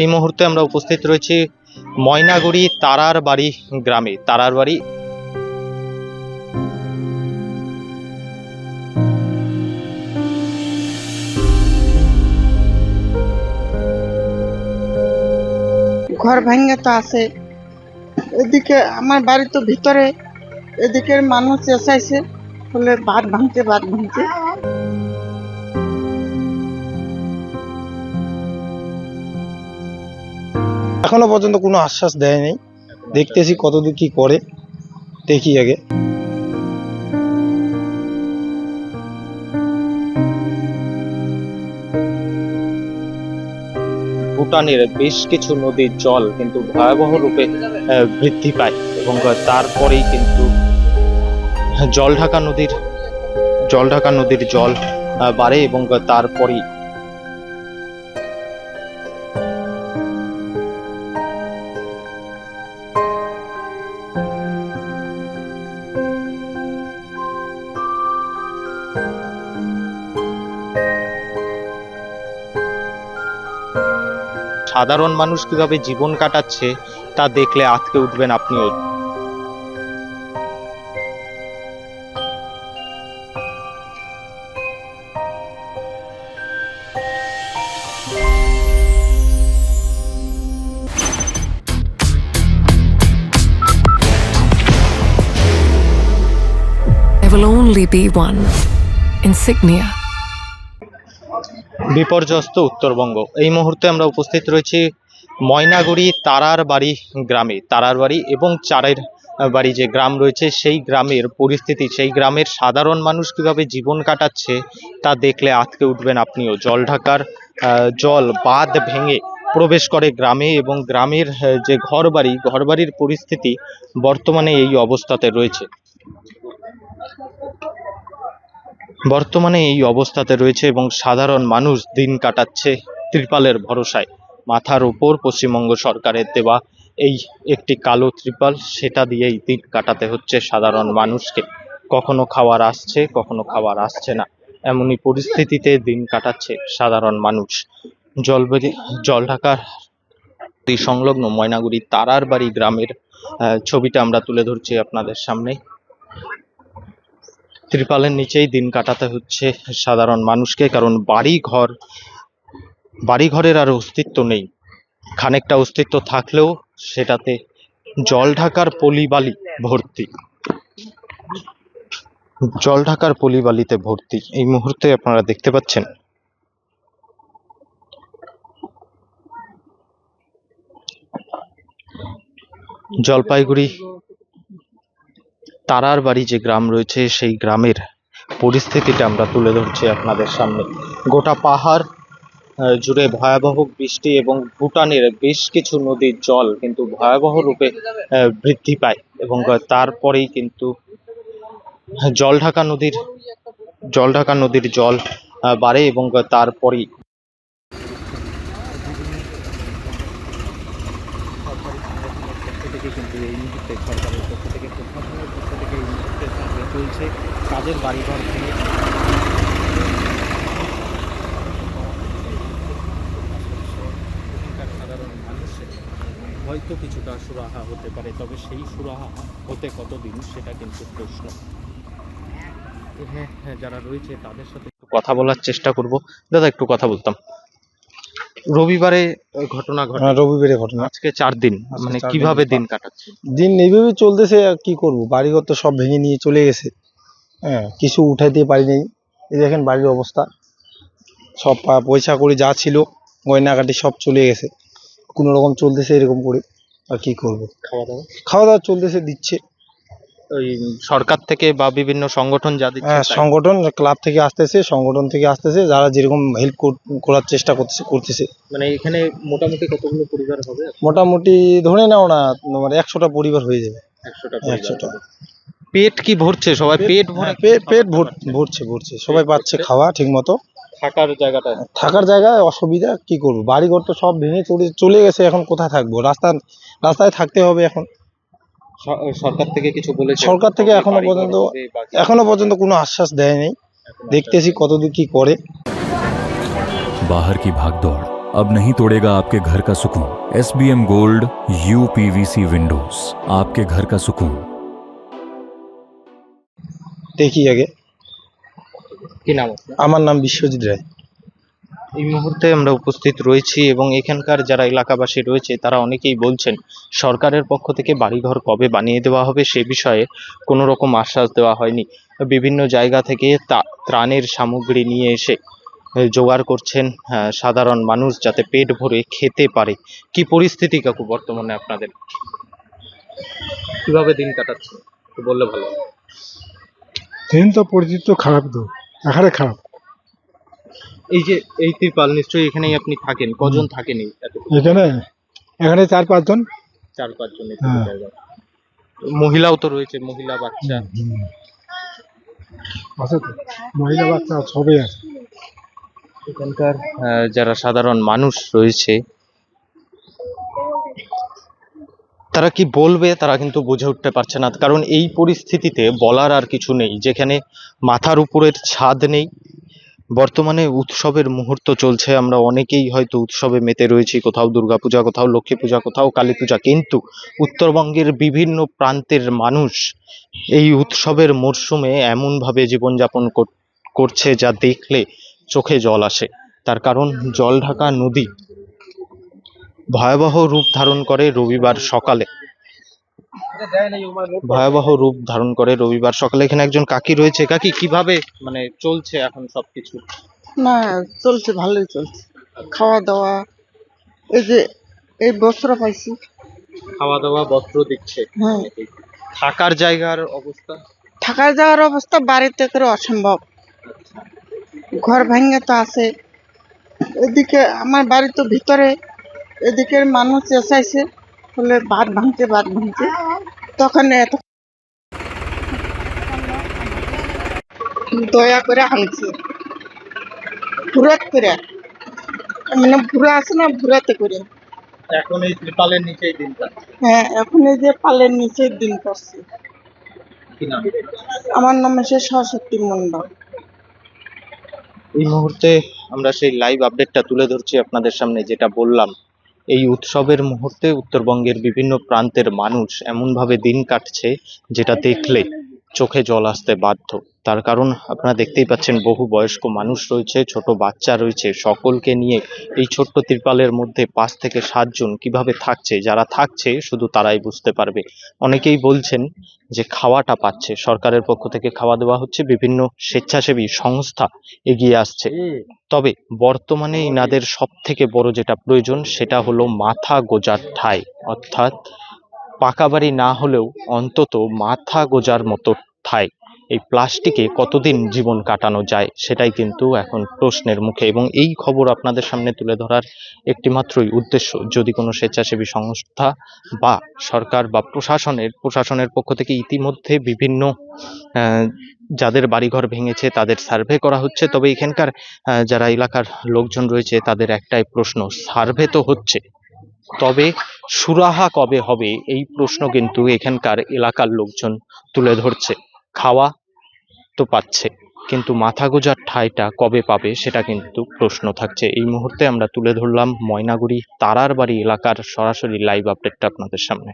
এই মুহূর্তে আমরা উপস্থিত রয়েছি ময়নাগুড়ি তারার বাড়ি গ্রামে, তারার বাড়ি। ঘর ভাঙে তো আছে। এদিকে আমার বাড়ি তো ভিতরে, এদিকের মানুষ এসেছে, বলে বাদ ভাঙছে বাদ ভাঙছে এখনও পর্যন্ত কোনো আশ্বাস দেয় দেয়নি। দেখতেছি কতদূর কি করে। দেখি আগে। ভুটানের বেশ কিছু নদীর জল কিন্তু ভয়াবহ রূপে বৃদ্ধি পায় এবং তারপরেই কিন্তু জলঢাকা নদীর জলঢাকা নদীর জল বাড়ে এবং তারপরেই সাধারণ মানুষ কীভাবে জীবন কাটাচ্ছে তা দেখলে আজকে উঠবেন আপনিও only be one insignia. বিপর্যস্ত উত্তরবঙ্গ। এই মুহূর্তে আমরা উপস্থিত রয়েছি ময়নাগুড়ি তারার বাড়ি গ্রামে। তারার বাড়ি এবং চারের বাড়ি যে গ্রাম রয়েছে, সেই গ্রামের পরিস্থিতি, সেই গ্রামের সাধারণ মানুষ কীভাবে জীবন কাটাচ্ছে, তা দেখলে আজকে উঠবেন আপনিও। জল ঢাকার জল বাঁধ ভেঙে প্রবেশ করে গ্রামে এবং গ্রামের যে ঘরবাড়ি, ঘরবাড়ির পরিস্থিতি বর্তমানে এই অবস্থাতে রয়েছে। বর্তমানে এই অবস্থাতে রয়েছে এবং সাধারণ মানুষ দিন কাটাচ্ছে ত্রিপালের ভরসায়। মাথার উপর পশ্চিমবঙ্গ সরকারের দেওয়া এই একটি কালো ত্রিপাল, সেটা দিয়েই দিন কাটাতে হচ্ছে সাধারণ মানুষকে। কখনো খাবার আসছে, কখনো খাবার আসছে না। এমনই পরিস্থিতিতে দিন কাটাচ্ছে সাধারণ মানুষ। জলবেরি জল ঢাকার সংলগ্ন ময়নাগুড়ি তারার বাড়ি গ্রামের ছবিটা আমরা তুলে ধরছি আপনাদের সামনে। ত্রিপালের নিচেই দিন কাটাতে হচ্ছে সাধারণ মানুষকে, কারণ বাড়ি ঘর বাড়ি ঘরের আর অস্তিত্ব নেই। খানিকটা অস্তিত্ব থাকলেও সেটাতে জল ঢাকার পলিবালি ভর্তি। জল ঢাকার পলিবালিতে ভর্তি। এই মুহূর্তে আপনারা দেখতে পাচ্ছেন। জলপাইগুড়ি তারার বাড়ি যে গ্রাম রয়েছে, সেই গ্রামের পরিস্থিতিটা আমরা তুলে ধরছি আপনাদের সামনে। গোটা পাহাড় জুড়ে ভয়াবহ বৃষ্টি এবং ভুটানের বেশ কিছু নদীর জল কিন্তু ভয়াবহ রূপে বৃদ্ধি পায় এবং তারপরেই কিন্তু জলঢাকা নদীর জলঢাকা নদীর জল বাড়ে এবং তারপরেই কিন্তু এই মুহূর্তে সরকারের পক্ষ থেকে প্রশাসনের পক্ষ থেকে এই চলছে। কাজের বাড়িঘর ভেঙে সাধারণ মানুষের হয়তো কিছুটা সুরাহা হতে পারে, তবে সেই সুরাহা হতে কতদিন সেটা কিন্তু প্রশ্ন। এখানে যারা রয়েছে তাদের সাথে একটু কথা বলার চেষ্টা করব। দাদা, একটু কথা বলতাম। রবিবারে ঘটনা ঘটে। হ্যাঁ, রবিবারের ঘটনা। আজকে চার দিন মানে চার দিন কীভাবে দিন। কাটাচ্ছে? দিন এইভাবে চলতেছে আর কি করব? বাড়িঘর তো সব ভেঙে নিয়ে চলে গেছে। হ্যাঁ কিছু উঠাইতে পারি নাই। এই দেখেন বাড়ির অবস্থা। সব পা- পয়সা করে যা ছিল গয়নাকাটি সব চলে গেছে। কোনো রকম চলতেছে এরকম করে। আর কি করব? খাওয়া দাওয়া? খাওয়া দাওয়া চলতেছে দিচ্ছে। ওই সরকার থেকে বা বিভিন্ন সংগঠন যা দিচ্ছে হ্যাঁ সংগঠন ক্লাব থেকে আসতেছে সংগঠন থেকে আসতেছে যারা যেরকম হেল্প করার চেষ্টা করতেছে করতেছে। মানে এখানে মোটামুটি কতগুলো পরিবার হবে? মোটামুটি ধরে নাও না মানে একশোটা পরিবার হয়ে যাবে। একশোটা একশোটা। পেট কি ভরছে? সবাই পেট ভরে হ্যাঁ, পেট পেট ভর- ভরছে ভরছে। সবাই পাচ্ছে খাওয়া ঠিক মতো থাকার জায়গাটা? থাকার জায়গায় অসুবিধা কি করব? বাড়িঘর তো সব ভেঙে চলে চলে গেছে এখন কোথায় থাকব? রাস্তা রাস্তায় থাকতে হবে এখন। সরকার থেকে কিছু বলেছে সরকার থেকে এখনো বাড়ি ঘর পর্যন্ত হবে বা কিছু? এখনো পর্যন্ত কোনো আশ্বাস দেয়নি এখনো দেখতেছি কতদূর কি করে बाहर की भागदौड़ अब नहीं तोड़ेगा आपके घर का सुकून S B M gold U P V C windows आपके घर का सुकून দেখি আগে কি নাম আপনার? আমার নাম বিশ্বজিৎ রায় এই মুহূর্তে আমরা উপস্থিত রয়েছি এবং এখানকার যারা এলাকাবাসী রয়েছে তারা অনেকেই বলছেন সরকারের পক্ষ থেকে বাড়িঘর কবে বানিয়ে দেওয়া হবে সে বিষয়ে কোনো রকম আশ্বাস দেওয়া হয়নি। বিভিন্ন জায়গা থেকে ত্রাণের সামগ্রী নিয়ে এসে জোগাড় করছেন আহ, সাধারণ মানুষ যাতে পেট ভরে খেতে পারে। কি পরিস্থিতি কাকু বর্তমানে আপনাদের? কীভাবে দিন কাটাচ্ছে বললে ভালো দিন তো পরিস্থিতি তো খারাপ তো এখানে খারাপ। এই যে এই ত্রিপাল নিশ্চয়ই এখানেই আপনি থাকেন। কজন থাকেন এই এখানে? এখানে চার পাঁচজন। চার পাঁচজন হ্যাঁ। মহিলাও তো রয়েছে মহিলা বাচ্চা। আছে তো? মহিলা বাচ্চা সবই আছে। এখানকার যারা সাধারণ মানুষ রয়েছে তারা কি বলবে? তারা কিন্তু বুঝে উঠতে পারছে না। কারণ এই পরিস্থিতিতে বলার আর কিছু নেই। যেখানে মাথার উপরের ছাদ নেই বর্তমানে উৎসবের মুহূর্ত চলছে। আমরা অনেকেই হয়তো উৎসবে মেতে রয়েছি। কোথাও দুর্গাপূজা, কোথাও লক্ষ্মী পূজা, কোথাও কালী পূজা। কিন্তু উত্তরবঙ্গের বিভিন্ন প্রান্তের মানুষ এই উৎসবের মরশুমে এমনভাবে জীবনযাপন কর- করছে যা দেখলে চোখে জল আসে। তার কারণ জল ঢাকা নদী ভয়াবহ রূপ ধারণ করে রবিবার সকালে। ভয়াবহ রূপ ধারণ করে রবিবার সকালে এখানে একজন কাকি রয়েছে। কাকি কীভাবে মানে চলছে এখন সবকিছু? না চলছে ভালোই চলছে। খাওয়া দাওয়া এই যে এই বস্ত্র পাইছি। খাওয়া দাওয়া বস্ত্র দিচ্ছে। হ্যাঁ। থাকার জায়গার অবস্থা? থাকার জায়গার অবস্থা বাড়িতে করে অসম্ভব। ঘর ভাঙে তো আছে। এদিকে আমার বাড়ি তো ভিতরে এদিকের মানুষ এসাইছে বলে বাদ ভাঙছে বাদ ভাঙছে তখন এত দয়া করে হালছে ভুরাত করে। মানে ভুরা আছে না ভুরাতে করে। এখন এই ত্রিপালের নিচেই দিন কাটছে। হ্যাঁ এখন এই যে পালের নিচে দিন করছে কি নাম? আমার নাম হচ্ছে সরস্বতী মন্ডল এই মুহূর্তে আমরা সেই লাইভ আপডেটটা তুলে ধরছি আপনাদের সামনে যেটা বললাম। এই উৎসবের মুহূর্তে উত্তরবঙ্গের বিভিন্ন প্রান্তের মানুষ এমনভাবে দিন কাটছে যেটা দেখলে চোখে জল আসতে বাধ্য। তার কারণ আপনারা দেখতেই পাচ্ছেন, বহু বয়স্ক মানুষ রয়েছে, ছোট বাচ্চা রয়েছে। সকলকে নিয়ে এই ছোট্ট ত্রিপালের মধ্যে পাঁচ থেকে সাতজন কীভাবে থাকছে, যারা থাকছে শুধু তারাই বুঝতে পারবে। অনেকেই বলছেন যে খাওয়াটা পাচ্ছে। সরকারের পক্ষ থেকে খাওয়া দেওয়া হচ্ছে, বিভিন্ন স্বেচ্ছাসেবী সংস্থা এগিয়ে আসছে। তবে বর্তমানে ইনাদের সব থেকে বড় যেটা প্রয়োজন, সেটা হলো মাথা গোজার ঠাই। অর্থাৎ পাকা বাড়ি না হলেও অন্তত মাথা গোজার মতো ঠাঁই এই প্লাস্টিকে কতদিন জীবন কাটানো যায় সেটাই কিন্তু এখন প্রশ্নের মুখে এবং এই খবর আপনাদের সামনে তুলে ধরার একটি মাত্রই উদ্দেশ্য, যদি কোনো স্বেচ্ছাসেবী সংস্থা বা সরকার বা প্রশাসনের প্রশাসনের পক্ষ থেকে ইতিমধ্যে বিভিন্ন যাদের বাড়িঘর ভেঙেছে তাদের সার্ভে করা হচ্ছে, তবে এখানকার যারা এলাকার লোকজন রয়েছে তাদের একটাই প্রশ্ন, সার্ভে তো হচ্ছে। তবে সুরাহা কবে হবে এই প্রশ্ন কিন্তু এখানকার এলাকার লোকজন তুলে ধরছে। খাওয়া তো পাচ্ছে, কিন্তু মাথা গোজার ঠাঁইটা কবে পাবে সেটা কিন্তু প্রশ্ন থাকছে। এই মুহূর্তে আমরা তুলে ধরলাম ময়নাগুড়ি তারার বাড়ি এলাকার সরাসরি লাইভ আপডেটটা আপনাদের সামনে।